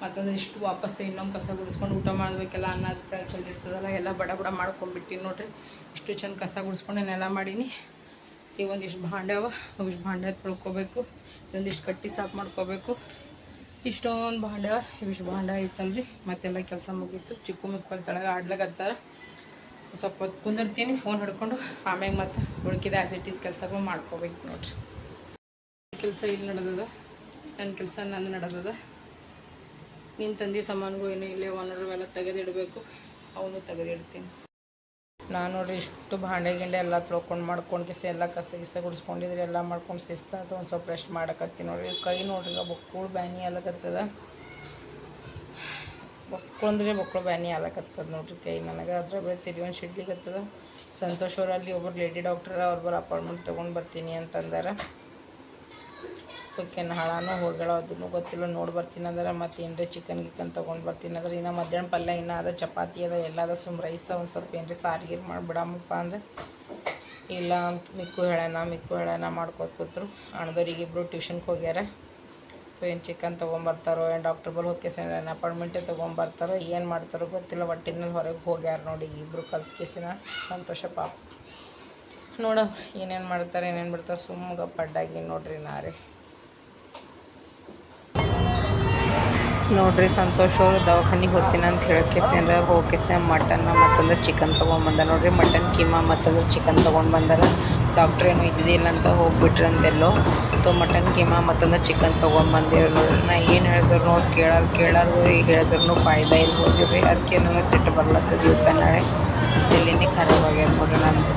ಮತ್ತಂದ್ರೆ ಇಷ್ಟು ವಾಪಸ್ ಇನ್ನೊಂದು ಕಸ ಗುಡಿಸ್ಕೊಂಡು ಊಟ ಮಾಡಬೇಕೆಲ್ಲ ಅನ್ನೋದು ತಲೆ ಇರ್ತದಲ್ಲ, ಎಲ್ಲ ಬಡ ಬಡ ಮಾಡ್ಕೊಂಡ್ಬಿಟ್ಟಿನಿ ನೋಡ್ರಿ. ಇಷ್ಟು ಚಂದ ಕಸ ಗುಡಿಸ್ಕೊಂಡು ನಾನೆಲ್ಲ ಮಾಡೀನಿ. ಈಗ ಒಂದಿಷ್ಟು ಭಾಂಡೆ ಅವ ಇಷ್ಟು ಭಾಂಡೆ ತೊಳ್ಕೊಬೇಕು ಇದೊಂದಿಷ್ಟು ಕಟ್ಟಿ ಸಾಫ್ ಮಾಡ್ಕೋಬೇಕು. ಇಷ್ಟೊಂದು ಭಾಂಡೆ ಇವಿಷ್ಟು ಭಾಂಡೆ ಐತಲ್ರಿ ಮತ್ತೆಲ್ಲ ಕೆಲಸ ಮುಗೀತು. ಚಿಕ್ಕ ಮಿಕ್ಕ ತಳಗೆ ಆಡ್ಲಾಗತ್ತಾರ ಸ್ವಲ್ಪ ಹೊತ್ತು ಕುಂದಿರ್ತೀನಿ ಫೋನ್ ಹಿಡ್ಕೊಂಡು. ಆಮ್ಯಾಗ ಮತ್ತೆ ಉಳ್ಕಿದ ಆ್ಯಸ್ ಇಟ್ ಈಸ್ ಕೆಲಸಗಳು ಮಾಡ್ಕೋಬೇಕು ನೋಡ್ರಿ. ಕೆಲಸ ಇಲ್ಲಿ ನಡೆದದ? ನನ್ನ ಕೆಲಸ ನಂದು ನಡೆದದ? ನಿನ್ನ ತಂದೆ ಸಾಮಾನುಗಳು ಏನೂ ಇಲ್ಲೇ ಒಣರುವೆಲ್ಲ ತೆಗೆದಿಡಬೇಕು, ಅವನು ತೆಗೆದಿಡ್ತೀನಿ. ನಾನು ನೋಡ್ರಿ ಇಷ್ಟು ಭಾಂಡೆ ಗಿಂಡೆ ಎಲ್ಲ ತೊಳ್ಕೊಂಡು ಮಾಡ್ಕೊಂಡು ಕಿಸ, ಎಲ್ಲ ಕಸ ಗಿಸ ಗುಡಿಸ್ಕೊಂಡಿದ್ರೆ ಎಲ್ಲ ಮಾಡ್ಕೊಂಡು ಸಿಸ್ತಾತ ಒಂದು ಸ್ವಲ್ಪ ರೆಸ್ಟ್ ಮಾಡಕತ್ತೀನಿ ನೋಡ್ರಿ. ಕೈ ನೋಡ್ರಿ ಬಕ್ಕುಳು ಬ್ಯಾನಿ ಆಲಕತ್ತದ ಬೊಕ್ಕಳು ಅಂದರೆ ಬಕ್ಕಳು ಬ್ಯಾನಿ ಆಲಕತ್ತದ ನೋಡ್ರಿ ಕೈ ನನಗೆ. ಅದ್ರ ಬರೀ ತಿರುವನ್ ಶಿಡ್ಲಿಕತ್ತದ ಸಂತೋಷ್ ಅವರಲ್ಲಿ ಒಬ್ಬರು ಲೇಡಿ ಡಾಕ್ಟರ್ ಅವ್ರ ಬರೋ ಅಪಾಯಿಂಟ್ಮೆಂಟ್ ತೊಗೊಂಡು ಬರ್ತೀನಿ ಅಂತಂದಾರ. ಸೊಕ್ಕೇನು ಹಾಳಾನು ಹೋಗ್ಯಾಳ ಅದನ್ನು ಗೊತ್ತಿಲ್ಲ, ನೋಡಿ ಬರ್ತೀನಿ ಅಂದ್ರೆ ಮತ್ತೆ ಏನರ ಚಿಕನ್ ಗಿಕನ್ ತೊಗೊಂಡು ಬರ್ತೀನಿ ಅಂದ್ರೆ ಇನ್ನು ಮಧ್ಯಾಹ್ನ ಪಲ್ಯ, ಇನ್ನೂ ಅದ ಚಪಾತಿ ಅದ, ಎಲ್ಲ ಅದ ಸುಮ್ಮ ರೈಸ ಒಂದು ಸ್ವಲ್ಪ ಏನರ ಸಾರಿಗೆ ಮಾಡಿಬಿಡಮ್ಮಪ್ಪ ಅಂದ್ರೆ ಇಲ್ಲ ಮಿಕ್ಕು ಹೇಳೋಣ ಮಿಕ್ಕು ಹೇಳೋಣ ಮಾಡ್ಕೊತ ಕೂತರು. ಅಣ್ಣದವ್ರಿಗೆ ಇಬ್ಬರು ಟ್ಯೂಷನ್ಗೆ ಹೋಗ್ಯಾರ. ಸೊ ಏನು ಚಿಕನ್ ತೊಗೊಂಬರ್ತಾರೋ ಏನು ಡಾಕ್ಟರ್ ಬಲ್ ಹೋಗಿ ಏನು ಅಪಾಯಿಂಟ್ಮೆಂಟೇ ತೊಗೊಂಬರ್ತಾರೋ ಏನು ಮಾಡ್ತಾರೋ ಗೊತ್ತಿಲ್ಲ ಒಟ್ಟಿನಲ್ಲಿ ಹೊರಗೆ ಹೋಗ್ಯಾರ ನೋಡಿ ಇಬ್ಬರು ಕಲ್ತು ಕೇಸಿನ ಸಂತೋಷ ಪಾಪ. ನೋಡ ಏನೇನು ಮಾಡ್ತಾರೆ, ಏನೇನು ಬಿಡ್ತಾರೆ ಸುಮ್ಮಗ ಪಡ್ಡಾಗಿ ನೋಡ್ರಿ ನಾರೇ. ನೋಡ್ರಿ ಸಂತೋಷ್ ಅವರು ದವಾಖಾನಿಗೆ ಹೋಗ್ತೀನಿ ಅಂತ ಹೇಳಕ್ಕೆ ಸೇಂದ್ರ ಹೋಗಕ್ಕೆ ಮಟನ್ ಮತ್ತಂದ್ರೆ ಚಿಕನ್ ತೊಗೊಂಬಂದ ನೋಡ್ರಿ. ಮಟನ್ ಕೀಮಾ ಮತ್ತಂದ್ರೆ ಚಿಕನ್ ತೊಗೊಂಡು ಬಂದಾರ. ಡಾಕ್ಟ್ರ್ ಏನು ಇದ್ದಿದ್ದಿಲ್ಲ ಅಂತ ಹೋಗ್ಬಿಟ್ರಂತೆಲ್ಲೋ ತೊ ಮಟನ್ ಕೀಮಾ ಮತ್ತಂದ್ರೆ ಚಿಕನ್ ತೊಗೊಂಡ್ಬಂದಿರೋ ನೋಡ್ರಿ. ನಾ ಏನು ಹೇಳಿದ್ರು ನೋಡಿ, ಕೇಳಾರ ಕೇಳಾರ್ದು ಈಗ ಹೇಳಿದ್ರು ಫಾಯ್ದಾ ಇಲ್ಲ ರೀ. ಅದಕ್ಕೆ ನನಗೆ ಸಿಟ್ಟು ಬರ್ಲತ್ತದ ಇವತ್ತ ನಾಳೆ. ಎಲ್ಲಿನೇ ಖರಾಬ್ ನೋಡ್ರಿ ನಂದು.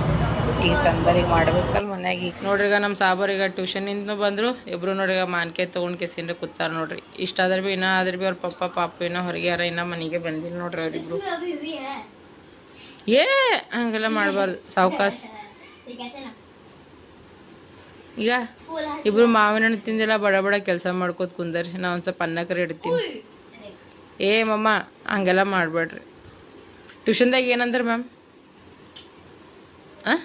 ಈಗ ತಂದರಿಗೆ ಮಾಡ್ಬೇಕಲ್ಲ ಮನ್ಯಾಗ ಈಗ. ನೋಡ್ರಿ ಈಗ ನಮ್ಮ ಸಾಬರಿಗ ಟ್ಯೂಷನಿಂದ ಬಂದರು ಇಬ್ಬರು ನೋಡ್ರಿ ಈಗ ಮಾನ್ಕೆ ತೊಗೊಂಡು ಕೆಸಿಂದ್ರೆ ಕೂತಾರ ನೋಡ್ರಿ. ಇಷ್ಟಾದ್ರೆ ಭೀ ಇನ್ನೂ ಆದ್ರೆ ಭೀ ಅವ್ರ ಪಪ್ಪ, ಪಾಪ ಇನ್ನೂ ಹೊರಗೆ ಯಾರ ಇನ್ನೂ ಮನೆಗೆ ಬಂದಿಲ್ಲ ನೋಡ್ರಿ ಅವರಿಬ್ರು ಏ, ಹಂಗೆಲ್ಲ ಮಾಡಬಾರ್ದು. ಸಾವಕಾಶ ಈಗ ಇಬ್ರು ಮಾವಿನ ಹಣ್ಣು ತಿಂದಿಲ್ಲ, ಬಡ ಬಡ ಕೆಲಸ ಮಾಡ್ಕೋತ ಕುಂದರಿ ನಾ ಒಂದು ಸ್ವಲ್ಪ ಅನ್ನಕರೆ ಇಡ್ತೀನಿ. ಏ, ಮಮ್ಮ, ಹಂಗೆಲ್ಲ ಮಾಡಬೇಡ್ರಿ ಟ್ಯೂಷನ್ದಾಗ ಏನಂದ್ರೆ ಮ್ಯಾಮ್? ಹಾಂ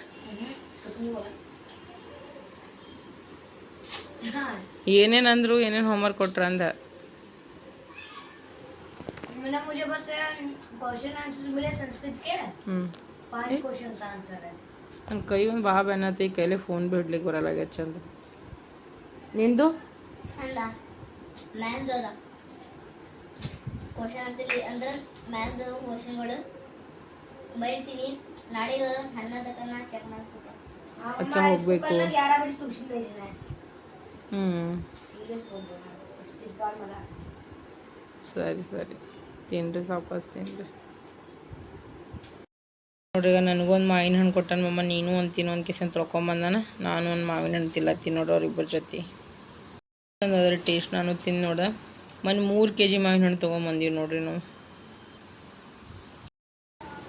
ಏನೇನು ಅಂದ್ರು ಏನೇನು ಹೋಮ್ವರ್ಕ್ ಕೊಟ್ರ ಅಂದ मैंने मुझे बस क्वेश्चन आंसर मिले संस्कृत के ಹ್ಞೂ पांच क्वेश्चन आंसर है ನನ್ನ ಕೈ ಒಂದು ಭಾಳ ಬೆನ್ನತ್ತೆ ಈ ಕೈಲಿ ಫೋನ್ ಬಿಡ್ಲಿಕ್ಕೆ ಬರಲ್ಲಾಗ್ಯದ ಚಂದ ನಿಂದು ಅಲ್ಲ ಮ್ಯಾಥ್ಸ್ ಅದ ಕ್ವಶನ್ ಆನ್ಸರ್ ಅಂದ್ರೆ ಮ್ಯಾಥ್ಸ್ ಕ್ವಶನ್ಗಳು ಬರೀತೀನಿ ನಾಳೆಗೆ ಹನ್ನೊಂದು ತನಕ ನಾ ಚೆಕ್ ಮಾಡ್ಬೇಕು ಅಚ್ಚಾ ಹೋಗಬೇಕು. ಹ್ಞೂ ಸರಿ ಸರಿ. ತಿನ್ರಿ ಸಾಕಸ್ ತಿನ್ರಿ. ನೋಡ್ರಿ ಈಗ ನನಗೊಂದು ಮಾವಿನ ಹಣ್ಣು ಕೊಟ್ಟಾನ ಮಮ್ಮ ನೀನು ಒಂದು ತಿನ್ನು ಒಂದು ಕಿಸನ್ ತೊಳ್ಕೊಂಬಂದಾನ ನಾನು ಒಂದು ಮಾವಿನ ಹಣ್ಣು ತಿಲ್ಲ ನೋಡಿರಿ ಅವ್ರಿಬ್ಬರ ಜೊತೆ. ಅದ್ರ ಟೇಸ್ಟ್ ನಾನು ತಿಂದು ನೋಡ. ಮನೆ ಮೂರು ಕೆ ಜಿ ಮಾವಿನ ಹಣ್ಣು ತೊಗೊಂಬಂದೀವಿ ನೋಡ್ರಿ ನಾವು.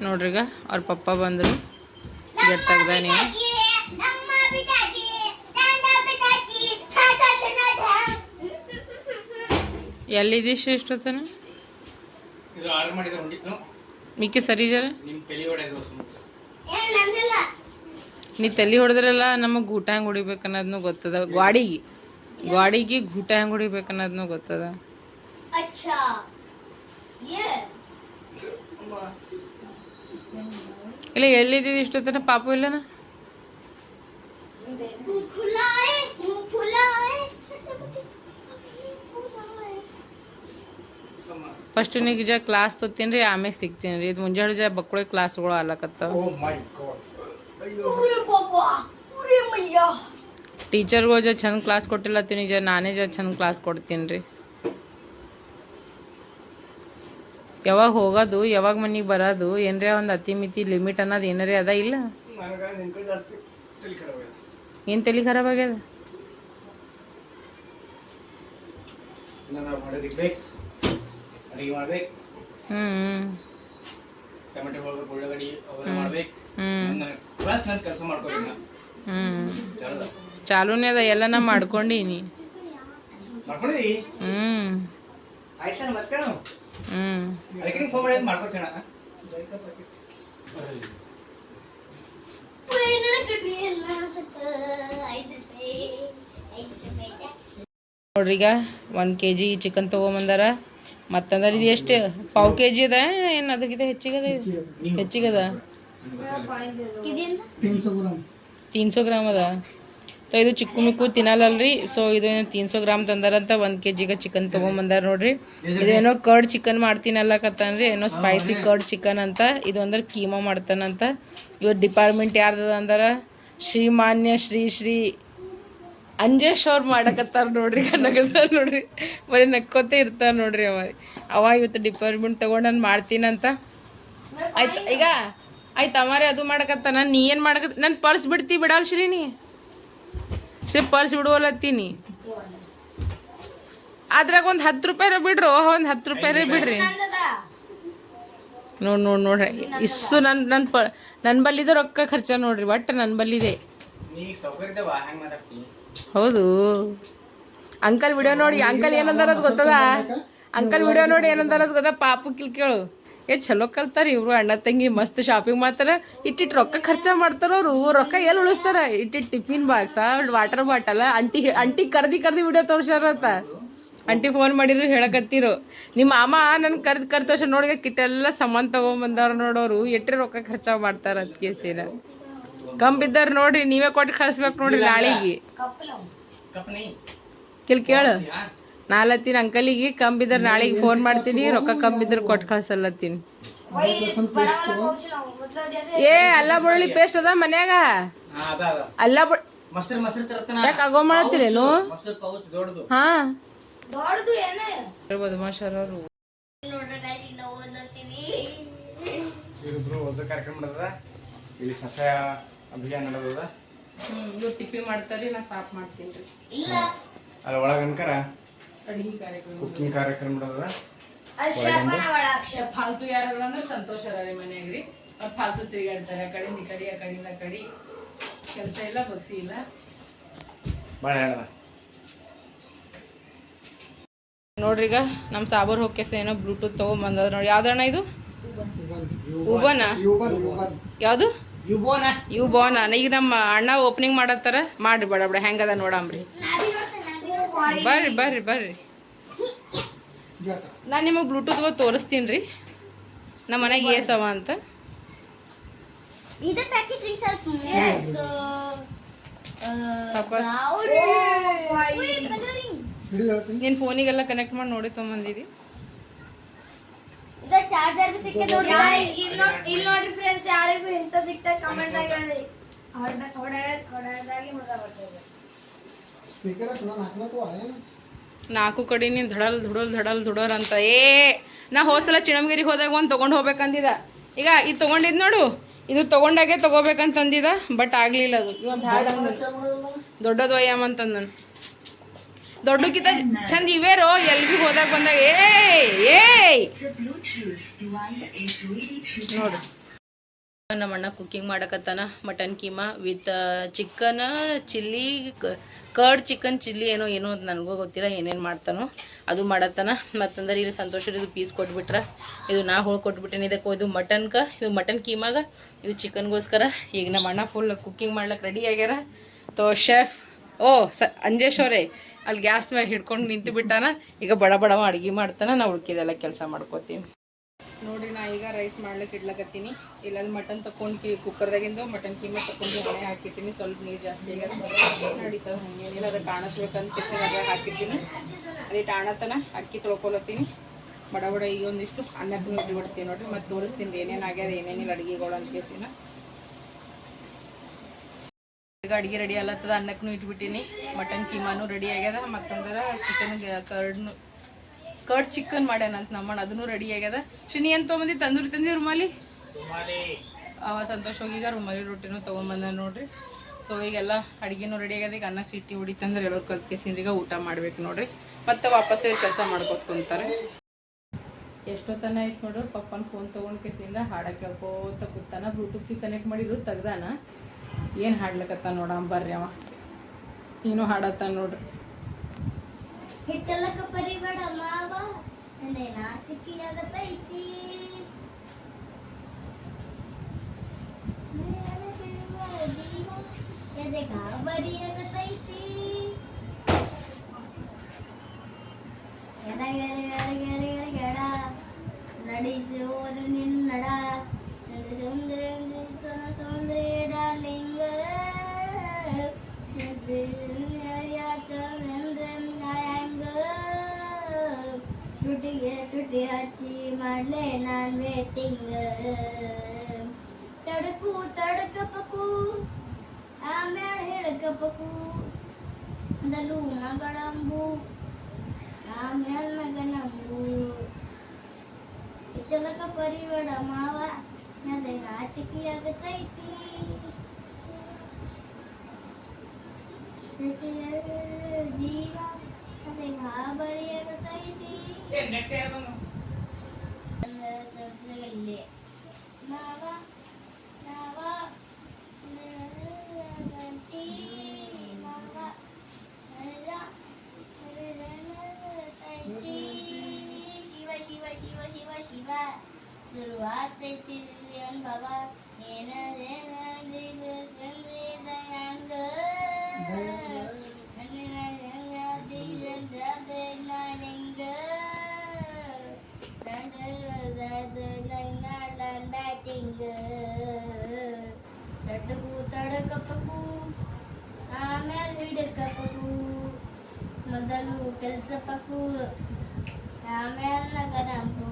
ನೋಡ್ರಿಗ ಅವ್ರ ಪಪ್ಪ ಬಂದರು. ಗಟ್ಟಾಗ್ದ ನೀವು ಎಲ್ಲಿದೆ ಎಷ್ಟೊತ್ತನ ಇದು ಮಿಕ್ಕಿ ಸರಿ ಜರ ನೀ ತಲೆ ಹೊಡೆದ್ರಲ್ಲ ನಮಗೆ ಊಟ ಹೆಂಗೆ ಹೊಡಿಬೇಕು ಅನ್ನೋದನ್ನು ಗೊತ್ತದ. ಗ್ವಾಡಿಗೆ. ಗ್ವಾಡಿಗೆ ಊಟ ಹೆಂಗೆ ಹೊಡಿಬೇಕು ಅನ್ನೋದನ್ನು ಗೊತ್ತದ ಇಲ್ಲ ಎಲ್ಲಿದ್ದೀವಿ ಇಷ್ಟೊತ್ತನ ಪಾಪ ಇಲ್ಲನ? ಫಸ್ಟ್ ನೀವು ಜ ಕ್ಲಾಸ್ ತೊತ್ತೀನಿ ರೀ ಆಮೇಲೆ ಸಿಗ್ತೀನಿ ರೀ. ಇದು ಮುಂಜಾನೆ ಜ ಬಕ್ಕುಳೆ ಕ್ಲಾಸ್ಗಳು ಆಲಕತ್ತವ. ಟೀಚರ್ಗಳು ಜ ಚಂದ ಕ್ಲಾಸ್ ಕೊಟ್ಟಿಲ್ಲತ್ತೀನಿ ಜ ನಾನೇ ಜ ಚಂದ ಕ್ಲಾಸ್ ಕೊಡ್ತೀನಿ ರೀ. ಯಾವಾಗ ಹೋಗೋದು ಯಾವಾಗ ಮನೆಗೆ ಬರೋದು ಏನರೇ ಒಂದು ಅತಿಮಿತಿ ಲಿಮಿಟ್ ಅನ್ನೋದು ಏನರೇ ಅದ ಇಲ್ಲ? ಏನು ತಲೆ ಖರಾಬ್ ಆಗ್ಯದ? ಅಡುಗೆ ಮಾಡ್ಬೇಕು. ಹ್ಞೂ ಟೊಮೆಟೊ ಹೋಗ್ಬೇಕು ಉಳ್ಳಾಗಡ್ಡಿ ಅವೆಲ್ಲ ಮಾಡ್ಬೇಕು. ಪ್ಲಸ್ ಕೆಲಸ ಮಾಡ್ಕೋಬೇಕು ಚಾಲೂನೇ. ಅದ ಎಲ್ಲ ನಾ ಮಾಡ್ಕೊಂಡೀನಿ ಆಯ್ತಾನ ಮತ್ತೆ ಅದಕ್ಕೆ ಫೋನ್ ಮಾಡ್ಕೋತೀಣ ನೋಡ್ರಿ ಈಗ ಒಂದು ಕೆ ಜಿ ಚಿಕನ್ ತೊಗೊಂಬಂದಾರ. ಮತ್ತಂದ್ರೆ ಇದು ಎಷ್ಟು? ಪಾವು ಕೆ ಜಿ ಅದ? ಏನು ಅದಕ್ಕಿಂತ ಹೆಚ್ಚಿಗದ? ಹೆಚ್ಚಿಗದ ತೀನ್ ತೀನ್ಸೋ ಗ್ರಾಮ್ ಅದ? ಸೊ ಇದು ಚಿಕ್ಕು ಮಿಕ್ಕು ತಿನ್ನಲ್ಲಲ್ರಿ. ಸೊ ಇದು ತೀನ್ಸೋ ಗ್ರಾಮ್ ತಂದಾರಂತ ಒಂದು ಕೆ ಜಿಗೆ ಚಿಕನ್ ತೊಗೊಂಬಂದಾರ ನೋಡ್ರಿ. ಇದೇನೋ ಕರ್ಡ್ ಚಿಕನ್ ಮಾಡ್ತೀನಲ್ಲ ಕತ್ತನ್ರಿ. ಏನೋ ಸ್ಪೈಸಿ ಕರ್ಡ್ ಚಿಕನ್ ಅಂತ. ಇದು ಅಂದ್ರೆ ಕೀಮಾ ಮಾಡ್ತಾನಂತ. ಇವ್ರ ಡಿಪಾರ್ಟ್ಮೆಂಟ್ ಯಾರ್ದದ ಅಂದ್ರೆ? ಶ್ರೀಮಾನ್ಯ ಶ್ರೀ ಶ್ರೀ ಅಂಜೇಶ್ ಅವ್ರು ಮಾಡಕತ್ತಾರ ನೋಡ್ರಿ ನಗತಾರ ನೋಡ್ರಿ. ಬರೀ ನಕ್ಕೋತೆ ಇರ್ತಾರ ನೋಡ್ರಿ ಅವ. ಅವ ಇವತ್ತು ಡಿಪಾರ್ಟ್ಮೆಂಟ್ ತಗೊಂಡು ನಾನು ಮಾಡ್ತೀನಂತ. ಆಯ್ತು, ಈಗ ಆಯ್ತು ಅವರಿ ಅದು ಮಾಡಕತ್ತಾನ, ನೀ ಏನು ಮಾಡಕ ನನ್ನ ಪರ್ಸ್ ಬಿಡ್ತಿ ಬಿಡಲ್ ಶ್ರೀ ನೀ ಶ್ರೀ ಪರ್ಸ್ ಬಿಡುವಲ್ಲತ್ತೀನಿ. ಅದ್ರಾಗ ಒಂದು ಹತ್ತು ರೂಪಾಯಿ ಬಿಡ್ರು ಒಂದು ಹತ್ತು ರೂಪಾಯಿ ಬಿಡ್ರಿ. ನೋಡಿ ನೋಡಿ ನೋಡ್ರಿ ಇಷ್ಟು ನನ್ನ ನನ್ನ ಪ ನನ್ನ ಬಲ್ಲಿದ ರೊಕ್ಕ ಖರ್ಚ ನೋಡ್ರಿ, ಒಟ್ಟು ನನ್ನ ಬಲ್ಲಿದೆ. ಹೌದು. ಅಂಕಲ್ ವಿಡಿಯೋ ನೋಡಿ, ಅಂಕಲ್ ಏನಂದಾರ ಅದು ಗೊತ್ತದ? ಅಂಕಲ್ ವಿಡಿಯೋ ನೋಡಿ ಏನಂದಾರ ಗೊತ್ತ? ಪಾಪು ಕಿಲ್ ಕೇಳು. ಏ, ಚಲೋ ಕಲ್ತಾರ ಇವ್ರು. ಅಣ್ಣ ತಂಗಿ ಮಸ್ತ್ ಶಾಪಿಂಗ್ ಮಾಡ್ತಾರ. ಇಟ್ಟಿಟ್ಟು ರೊಕ್ಕ ಖರ್ಚ ಮಾಡ್ತಾರವ್ರು ರೊಕ್ಕ ಎಲ್ಲಿ ಉಳಿಸ್ತಾರ? ಇಟ್ಟಿಟ್ಟು ಟಿಫಿನ್ ಬಾಕ್ಸ ವಾಟರ್ ಬಾಟಲ್ ಅಂಟಿ ಅಂಟಿ ಕರ್ದಿ ಕರ್ದಿ ವಿಡಿಯೋ ತೋರ್ಸ್ಯಾರತ್ತ ಅಂಟಿ ಫೋನ್ ಮಾಡಿದ್ರು ಹೇಳಕತ್ತಿರು. ನಿಮ್ಮ ಮಾಮ ನನ್ ಕರ್ದ್ ಕರ್ದ ತೋರ್ಸ ನೋಡಿ ಕಿಟ್ಟೆಲ್ಲ ಸಾಮಾನ್ ಬಂದವ್ರು ನೋಡೋರು. ಎಟ್ಟಿ ರೊಕ್ಕ ಖರ್ಚ ಮಾಡ್ತಾರ ಅದ್ ಕೇಸಿನ. ಕಮ್ ಬಿದ್ದಾರ ನೋಡ್ರಿ ನೀವೇ ಕೊಟ್ಟು ಕಳಿಸ್ಬೇಕು ನೋಡ್ರಿ ನಾಳೆಗೆ. ಕಿಲ್ ಕೇಳು. ನಾಲತ್ತೀನಿ ಅಂಕಲಿಗೆ ಕಂಬಿದ್ರ ಬಿದ್ದಾರ ನಾಳೆಗೆ ಫೋನ್ ಮಾಡ್ತೀನಿ ರೊಕ್ಕ ಕಂಬಿದ್ರ ಬಿದ್ರ ಕೊಟ್ಟು ಕಳ್ಸಲ್ಲತ್ತೀನಿ. ಏ ಅಲ್ಲ ಬಳ್ಳಿ ಪೇಸ್ಟ್ ಅದ ಮನ್ಯಾಗ? ಅಲ್ಲ ಬ ಮೊಸರು ಮೊಸರು ತರ್ತಾನ ಯಾಕೆ ಆಗೋ ಮಾಡತ್ತೀರೇನು ಮೊಸರು ಪೌಚ್ ದೊಡ್ಡದು. ಹಾ. ಬದಮಾಶರವ್ರು ಇಲ್ಲಿ ಸಫಾಯ ಅಭಿಯಾನ ನಡೆದದ ಹ್ಮ್ ಇವ್ರು ತಿಪ್ಪಿ ಮಾಡ್ತಾರಿ ನಾ ಸಾಫ್ ಮಾಡ್ತೀನಿ ರೀ. ಇಲ್ಲ. ಅಲ್ಲಿ ಅಡಿಗೆ ಕಾರ್ಯಕ್ರಮ. ನಡೆದದ ಫಾಲ್ತು ಅಂದ್ರೆ ಸಂತೋಷ ರೀ ಮನ್ಯಾಗ ರೀ. ಅವ್ರು ಫಾಲ್ತು ತಿರುಗಾಡ್ತಾರೆ ಆ ಕಡೆಯಿಂದ ಈ ಕಡೆ ಆ ಕಡೆಯಿಂದ ಆ ಕಡೆ. ಕೆಲಸ ಇಲ್ಲ ಬಗ್ಸಿ ಇಲ್ಲ. ಭಾಳ ಹೇಳ್ದ. ನೋಡ್ರಿ ಈಗ ನಮ್ಮ ಸಾಬರ್ ಹೋಗ್ಕೆಸ ಏನೋ ಬ್ಲೂಟೂತ್ ತೊಗೊಂಬಂದದ ನೋಡಿ ಯಾವ್ದಣ್ಣ ಇದು? ಉಬನ ಯಾವುದು? ಯುಬೋನ ಇವು ಬೋನ ಈಗ ನಮ್ಮ ಅಣ್ಣ ಓಪನಿಂಗ್ ಮಾಡತ್ತಾರ? ಮಾಡ್ರಿ ಬಡ ಬಡ ಹೆಂಗದ ನೋಡಂಬ್ರಿ. ಬರ್ರಿ ಬರ್ರಿ ಬರ್ರಿ. ನಾನು ನಿಮಗೆ ಬ್ಲೂಟೂತ್ ತೋರಿಸ್ತೀನಿ ರೀ ನಮ್ಮ ಮನೆಗೆ ಏಸವ ಅಂತ. ನಿನ್ನ ಫೋನಿಗೆಲ್ಲ ಕನೆಕ್ಟ್ ಮಾಡಿ ನೋಡಿ ತೊಗೊಂಬಂದಿರಿ ಚಾರ್ಜರ್ ಬಿ ಸಿಕ್ಕ ನೋಡಿ ಇಲ್ಲಿ ನೋಡ್ರಿ ಫ್ರೆಂಡ್ಸ್ ಯಾರಿಗೂ ಇಂತ ಸಿಕ್ತ ಕಮೆಂಟ್ ಆಗಿ ಹೇಳಿ ಹೊಡೆದ ಹೊಡೆದ ಹೊಡೆದಾಗಿ ಮುಳ್ದ ಬರ್ತದೆ ನಾಲ್ಕು ಕಡೆ ನೀನು ಧಡಲ್ ಧುಡಲ್ ಧಡಲ್ ಧುಡೋರ್ ಅಂತ ಏ ನಾ ಹೋದ್ಸಲ ಚಿಣಮಗಿರಿಗೆ ಹೋದಾಗ ಒಂದು ತೊಗೊಂಡು ಹೋಗ್ಬೇಕಂದಿದ ಈಗ ಇದು ತಗೊಂಡಿದ್ ನೋಡು ಇದು ತಗೊಂಡಾಗೆ ತಗೋಬೇಕಂತಂದಿದ ಬಟ್ ಆಗಲಿಲ್ಲ ಅದು ಇವಾಗ ದೊಡ್ಡದು ಒಯ್ಯಮ್ಮ ಅಂತಂದನು ದೊಡ್ಡಕ್ಕಿಂತ ಚಂದ ಇವೇರೋ? ಎಲ್ಲಿ ಹೋದಾಗ ಬಂದಾಗ, ಏಯ್ ಏಯ್! ನೋಡು. ನಮ್ಮ ಅಣ್ಣ cooking ಮಾಡಕತ್ತಾನ mutton keema with chicken chilli curd chicken chilli ಏನೋ ಏನೋ ಅಂತ ನನಗೂ ಗೊತ್ತಿಲ್ಲ ಏನೇನು ಮಾಡ್ತಾನೋ, ಅದು ಮಾಡತ್ತಾನ. ಮತ್ತಂದ್ರೆ ಇಲ್ಲಿ ಸಂತೋಷ ಇದು ಪೀಸ್ ಕೊಟ್ಬಿಟ್ರೆ. ಇದು ನಾ ಹೋಗಿ ಕೊಟ್ಬಿಟ್ಟೇನೆ. ಇದಕ್ಕೆ ಇದು ಮಟನ್ಕ ಇದು ಮಟನ್ ಕೀಮಾಗ, ಇದು ಚಿಕನ್ಗೋಸ್ಕರ ಈಗ ನಮ್ಮ ಅಣ್ಣ ಫುಲ್ ಕುಕ್ಕಿಂಗ್ ಮಾಡ್ಲಿಕ್ಕೆ ರೆಡಿ ಆಗ್ಯಾರ. ತೋ ಶೆಫ್ ಓ, ಸ, ಅಂಜೇಶ್ ಅವರೇ, ಅಲ್ಲಿ ಗ್ಯಾಸ್ ಮೇಲೆ ಹಿಡ್ಕೊಂಡು ನಿಂತು ಬಿಟ್ಟಾನ, ಈಗ ಬಡ ಬಡವ ಅಡುಗೆ ಮಾಡ್ತಾನ ನಾ ಉಳ್ಕಿದೆಲ್ಲ ಕೆಲಸ ಮಾಡ್ಕೋತೀನಿ ನೋಡಿ, ನಾ ಈಗ ರೈಸ್ ಮಾಡ್ಲಿಕ್ಕೆ ಇಡ್ಲಕತ್ತೀನಿ. ಇಲ್ಲಲ್ಲಿ ಮಟನ್ ತಕೊಂಡು ಕಿ ಕುಕ್ಕರ್ದಾಗಿಂದು ಮಟನ್ ಕೀಮಾ ತಕೊಂಡು ಮನೆ ಹಾಕಿರ್ತೀನಿ, ಸ್ವಲ್ಪ ನೀರು ಜಾಸ್ತಿ ಆಗ್ಯದ ಹಂಗೇನಿಲ್ಲ ಅದಕ್ಕೆ ಕಾಣಿಸ್ಬೇಕಂತ ಕೆಸರಾಗ ಹಾಕಿರ್ತೀನಿ. ಅದೇ ಟಾಣತನ, ಅಕ್ಕಿ ತೊಳ್ಕೊಳತ್ತೀನಿ ಬಡ ಬಡ ಈಗ ಒಂದಿಷ್ಟು ಅನ್ನಕ್ಕೂ ಇಟ್ಬಿಡ್ತೀನಿ ನೋಡ್ರಿ, ಮತ್ತೆ ತೋರಿಸ್ತೀನಿ, ಏನೇನು ಆಗ್ಯದ, ಏನೇನಿಲ್ಲ ಅಡುಗೆಗಳು ಅಂತ ಕೇಸಿನ. ಈಗ ಅಡುಗೆ ರೆಡಿ ಅಲ್ಲತ್ತದ ಅನ್ನಕ್ಕೂ ಇಟ್ಬಿಟ್ಟಿನಿ. ಮಟನ್ ಕೀಮಾನು ರೆಡಿ ಆಗ್ಯದ ಮತ್ತಂದ್ರೆ ಚಿಕನ್ ಕರ್ಡ್ನು ಕರ್ಡ್ ಚಿಕನ್ ಮಾಡ್ಯಾನಂತ ನಮ್ಮಣ್ಣ ಅದನ್ನು ರೆಡಿ ಆಗ್ಯದ. ಶ್ರೀನಿ ಅಂತ ತೊಗೊಂಬಂದಿ? ತಂದೂರಿ ತಂದಿ ರುಮಾಲಿ? ಅವ ಹೋಗಿ ಈಗ ರುಮಾಲಿ ರೊಟ್ಟಿನೂ ತೊಗೊಂಬಂದ ನೋಡ್ರಿ. ಸೊ ಈಗೆಲ್ಲ ಅಡುಗೆನೂ ರೆಡಿ ಆಗ್ಯದ ಈಗ ಅನ್ನ ಸಿಟ್ಟಿ ಹೊಡಿತಂದ್ರೆ ಎಲ್ಲರೂ ಕಲ್ತ್ಕೆಸಿಂದ್ರೀಗ ಊಟ ಮಾಡ್ಬೇಕು ನೋಡ್ರಿ. ಮತ್ತೆ ವಾಪಸ್ ಕೆಲಸ ಮಾಡ್ಕೊತ ಕುಂತಾರೆ. ಎಷ್ಟೊತ್ತನ ಆಯ್ತು ನೋಡ್ರಿ ಪಪ್ಪನ ಫೋನ್ ತೊಗೊಂಡು ಕೇಸಿಂದ ಹಾಡ ಕೇಳ್ಕೋತ ಕೂತಾನ ಬ್ಲೂಟೂತ್ ಕನೆಕ್ಟ್ ಮಾಡಿರು ತೆಗ್ದಾನ. ಏನು ಹಾಡ್ಲಕತ್ತ ನೋಡಂ ಬರ್ರಿ ಅವ. ಏನೋ ಹಾಡತ್ತ ನೋಡ್ರಿ. ಹಿಟ್ಟಲಕ ಪರಿಬೇಡ ಬೇಡ ಮಾವ ನಂದೆ ನಾಚಿಕೆ ಆಗತೈತಿ ಎದೆ ಗಾಬರಿ ಆಗತೈತಿ ಎಡ ಎಡ ಎಡ ಎಡ ಎಡ ನಡೆಸಿ ನಡೆಸೋರು ಡೇಟಿಂಗ್ ತಡಕು ತಡಕಪಕು ಆಮ್ಯಾಳ ಹಿಡಕಪಕು ದಲು ಮಗಳಂಬು ಆಮ್ಯಾಲ ನಗನಂಬು ಇಟ್ಟಲಕ ಪರಿವಡ ಮಾವ ಅದೇ ನಾಚಿಕೆ ಆಗತೈತಿ ಜೀವ ಅದೇ ಗಾಬರಿ ಶುರುವಾತ್ ಐತಿ ಅನ್ ಬಾಬಾ ಏನದೇನದಿದು ಸಂದೇದಂಗ ಬ್ಯಾಟಿಂಗ್ ತಡಕು ತಡಕಪ್ಪಕು ಆಮೇಲೆ ಹಿಡಕಪ್ಪಕು ಮೊದಲು ಕೆಲಸ ಪಕ್ಕು ಆಮೇಲೆ ನಗರಂಪು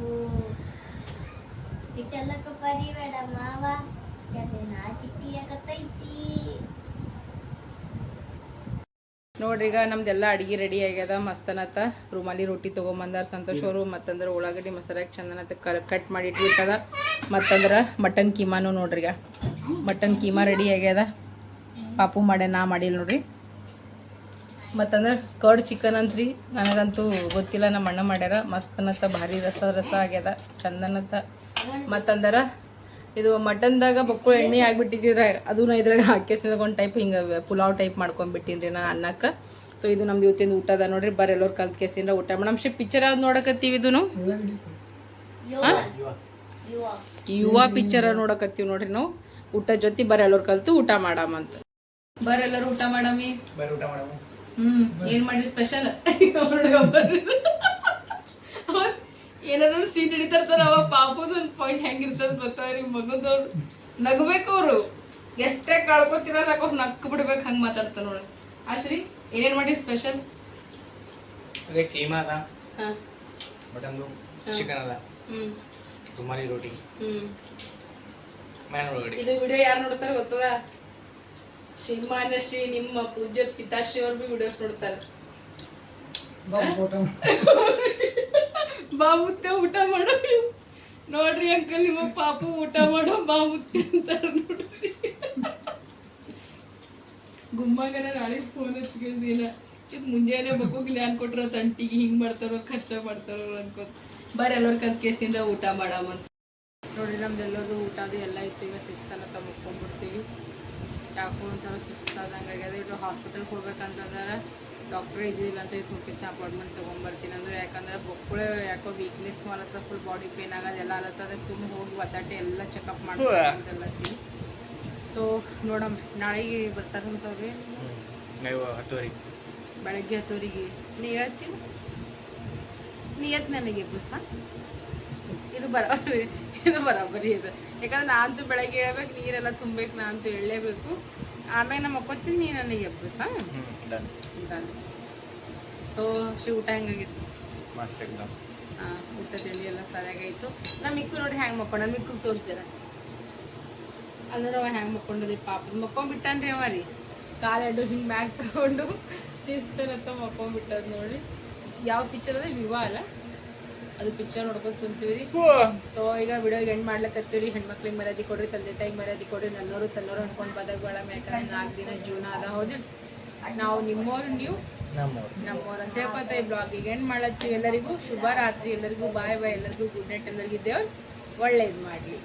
ಮಾವ. ನೋಡ್ರಿ, ಈಗ ನಮ್ದೆಲ್ಲ ಅಡಿಗೆ ರೆಡಿ ಆಗ್ಯದ, ಮಸ್ತನತ್ತ. ರೂಮಲ್ಲಿ ರೊಟ್ಟಿ ತೊಗೊಂಬಂದಾರ ಸಂತೋಷ್ ಅವರು, ಮತ್ತಂದ್ರೆ ಉಳ್ಳಾಗಡ್ಡಿ ಮಸಾಲಾಗಿ ಚಂದನತ್ತ ಕಟ್ ಮಾಡಿ ಇಟ್ಬಿಟ್ಟದ ಮತ್ತಂದ್ರೆ ಮಟನ್ ಕೀಮಾನು ನೋಡ್ರಿ ಈಗ. ಮಟನ್ ಕೀಮಾ ರೆಡಿ ಆಗ್ಯದ. ಪಾಪು ಮಾಡ್ಯ ನಾ ಮಾಡಿಲ್ಲ ನೋಡ್ರಿ. ಮತ್ತಂದ್ರೆ ಕರ್ಡ್ ಚಿಕನ್ ಅಂತ್ರಿ. ನನಗಂತೂ ಗೊತ್ತಿಲ್ಲ, ನಮ್ಮ ಅಣ್ಣ ಮಾಡ್ಯಾರ. ಮಸ್ತನತ್ತ, ಭಾರಿ ರಸ ರಸ ಆಗ್ಯದ. ಚಂದನತ್ತ. ಮತ್ತಂದ್ರೆ ಇದು ಮಟನ್ದಾಗ ಬಕ್ಕು ಎಣ್ಣೆ ಆಗ್ಬಿಟ್ಟಿದ್ರೆ ಅದನ್ನ ಇದ್ರಾಗ ಹಾಕೇಸಿದಾಗ ಒಂದು ಟೈಪ್ ಹಿಂಗೆ ಪುಲಾವ್ ಟೈಪ್ ಮಾಡ್ಕೊಂಡ್ಬಿಟ್ಟಿನ್ರಿ ನಾ ಅನ್ನಕ್ಕೆ. ಸೊ ಇದು ನಮ್ದು ಇವತ್ತಿಂದ ಊಟ ಅದ ನೋಡ್ರಿ ಬರ್ ಎಲ್ಲರೂ ಕಲ್ತ್ ಕೇಸಿನ ಊಟ. ಮೇಡಮ್ ಶಿ ಪಿಕ್ಚರ್ ಯಾವ್ದು ನೋಡಕತ್ತೀವಿ ಇದನ್ನು ಯುವ. ಪಿಕ್ಚರ್ ನೋಡಕತ್ತೀವಿ ನೋಡ್ರಿ ನಾವು. ಊಟ ಜೊತೆ ಬರ ಎಲ್ಲರೂ ಕಲ್ತು ಊಟ ಮಾಡಾಮ ಅಂತ. ಬರ ಎಲ್ಲರೂ ಊಟ ಮಾಡಮಿ? ಹ್ಮ್ ಏನ್ ಮಾಡಿ ಸ್ಪೆಷಲ್ ಏನಾದ್ರು ಸೀಟ್ ಹಿಡಿತಾರ್ತಾರ ಅವಾಗ ಪಾಪದ ಒಂದು ಪಾಯಿಂಟ್ ಹೆಂಗಿರ್ತದ ಗೊತ್ತಾವ್ರಿ ಮಗದವ್ರು ನಗಬೇಕು ಅವ್ರು. ಎಷ್ಟೇ ಕಳ್ಕೊತಿರ ನಕ್ಕ ನಕ್ ಬಿಡ್ಬೇಕು ಹಂಗ್ ಮಾತಾಡ್ತಾರ ನೋಡ್ರಿ ಆಶ್ರೀ ಏನೇನ್ ಮಾಡಿ ಸ್ಪೆಷಲ್ ಅದೇ ಕೀಮಾ ಅದ. ಮಟನ್ ಚಿಕನ್ ಅದ. ರುಮಾಲಿ ರೋಟಿ. ಮ್ಯಾನ್ ಒಳಗಡೆ ಇದು ವಿಡಿಯೋ ಯಾರು ನೋಡ್ತಾರೆ ಗೊತ್ತದ? ಶ್ರೀಮಾನ್ಯ ಶ್ರೀ ನಿಮ್ಮ ಪೂಜ್ಯ ಪಿತಾಶ್ರೀ ಅವ್ರು ಬಿ ವಿಡಿಯೋಸ್ ನೋಡ್ತಾರ. ಬಾಬುತ್ತೆ ಊಟ ಮಾಡೋ ನೋಡ್ರಿ ಅಂಕಲ್ ನಿಮ್ಮ ಪಾಪು ಊಟ ಮಾಡೋ ಬಾಬುತ್ತೆ ಅಂತಾರೆ ನೋಡ್ರಿ. ಗುಮ್ಮಾಗನ ನಾಳೆ ಫೋನ್ ಹಚ್ಕೇಸಿನ ಇದು ಮುಂಜಾನೆ ಬಗ್ಗು ಜ್ಞಾನ ಕೊಟ್ರ ತಂಟಿಗೆ ಹಿಂಗ್ ಮಾಡ್ತಾರೋ ಖರ್ಚ ಮಾಡ್ತಾರೋ ಅನ್ಕೋತ ಬರ್ರಿ ಎಲ್ಲರ ಕದ್ ಕೇಸಿಂದ ಊಟ ಮಾಡಾಮಂತ ನೋಡ್ರಿ ನಮ್ದೆಲ್ಲರದು ಊಟ ಅದು ಎಲ್ಲ ಇತ್ತು ಈಗ ಶಿಸ್ತನಕ ಮುಕ್ಕೊಂಡ್ಬಿಡ್ತೀವಿ ಯಾಕೋ ಒಂಥರ ಸುಸ್ತಾದಂಗೆ ಆಗ್ಯದ. ಇಟ್ಟು ಹಾಸ್ಪಿಟಲ್ಗೆ ಹೋಗ್ಬೇಕಂತಂದ್ರೆ. ಡಾಕ್ಟ್ರ್ ಇದ್ದಿಲ್ಲ ಅಂತ ಇದು ಹೋಗಿಸಿ ಅಪಾಯಿಂಟ್ಮೆಂಟ್ ತೊಗೊಂಬರ್ತೀನಿ ಅಂದ್ರೆ ಯಾಕಂದ್ರೆ ಬೊಕ್ಕಳೆ ಯಾಕೋ ವೀಕ್ನೆಸ್ ಮಾಡತ್ತ ಫುಲ್ ಬಾಡಿ ಪೇನ್ ಆಗೋದು ಎಲ್ಲ ಆಗತ್ತದ ಸುಮ್ಮನೆ ಹೋಗಿ ಒತ್ತಾಟೆ ಎಲ್ಲ ಚೆಕಪ್ ಮಾಡ್ತೀನಿ ತೋ ನೋಡಮ್ ನಾಳೆಗೆ ಬರ್ತಾರಂತವ್ರಿ ನೀವು ಬೆಳಗ್ಗೆ ಹತ್ತುವರೆಗೆ. ನೀ ಹೇಳ್ತೀನಿ. ನೀ ಎತ್ ನನಗೆ ಬಸ್ಸ? ಇದು ಬರೋಬ್ಬರಿ ಇದು ಬರೋಬ್ಬರಿ ಇದು. ಯಾಕಂದ್ರೆ ನಾನಂತೂ ಬೆಳಗ್ಗೆ ಹೇಳ್ಬೇಕು ನೀರೆಲ್ಲ ತುಂಬಬೇಕು ನಾನಂತೂ ಎಳ್ಳೇಬೇಕು ಆಮೇಲೆ ನಮ್ಮ ಮಕ್ಕೋತೀನಿ ನೀ ನನಗೆ ಎಬ್ಬಸ ತೋ ಶ್ರೀ ಊಟ ಹೆಂಗಾಗಿತ್ತು? ಹಾಂ ಊಟ ತಿಂಡಿ ಎಲ್ಲ ಸರಿಯಾಗಾಯ್ತು. ನಮ್ಮ ನೋಡಿ ಹ್ಯಾಂಗೆ ಮಕ್ಕೊಂಡ ಮಿಕ್ಕು ತೋರಿಸ್ಯಾರ ಅಂದ್ರೆ ಅವ ಹ್ಯಾಂಗೆ ಮಕ್ಕೊಂಡದ್ರಿ ಪಾಪ ಮಕ್ಕೊಂಡ್ಬಿಟ್ಟಾನ್ರಿ ಅವ ರೀ. ಕಾಲೆಡ್ಡು ಹಿಂಗೆ ಮ್ಯಾಗ ತಗೊಂಡು ಶಿಸ್ತನತ್ತ ಮಕ್ಕೊಂಡ್ಬಿಟ್ಟದ್ ನೋಡಿ ಯಾವ ಪಿಕ್ಚರ್ ಅದ? ವಿವಾ ಅಲ್ಲ? ಅದು ಪಿಕ್ಚರ್ ನೋಡ್ಕೊಂಡು ಕುಂತೀವಿ ರೀ ಸೊ ಈಗ ವಿಡಿಯೋಗೆ ಎಂಡ್ ಮಾಡ್ಲಕತ್ತೀವಿ ಹೆಣ್ಮಕ್ಳಿಗೆ ಮರ್ಯಾದೆ ಕೊಡ್ರಿ ತಂದೆ ತಾಯಿಗೆ ಮರ್ಯಾದೆ ಕೊಡ್ರಿ. ನನ್ನೋರು ತನ್ನೋರು ಅನ್ಕೊಂಡು ಬದಗಳ ಯಾಕಂದ್ರೆ ನಾಲ್ಕು ದಿನ ಜೀವನ ಅದ ಹೌದು ನಾವು ನಿಮ್ಮೋರು ನೀವು ನಮ್ಮೋರು. ಅಂತ ಹೇಳ್ಕೊತ ಈ ಬ್ಲಾಗಿಗೆ ಎಂಡ್ ಮಾಡ್ಲತ್ತೀವಿ ಎಲ್ಲರಿಗೂ. ಶುಭ ರಾತ್ರಿ ಎಲ್ಲರಿಗೂ. ಬಾಯ್ ಬಾಯ್ ಎಲ್ಲರಿಗೂ. ಗುಡ್ ನೈಟ್ ಎಲ್ಲರಿಗೂ ದೇವ್ರು ಒಳ್ಳೇದು ಮಾಡಲಿ.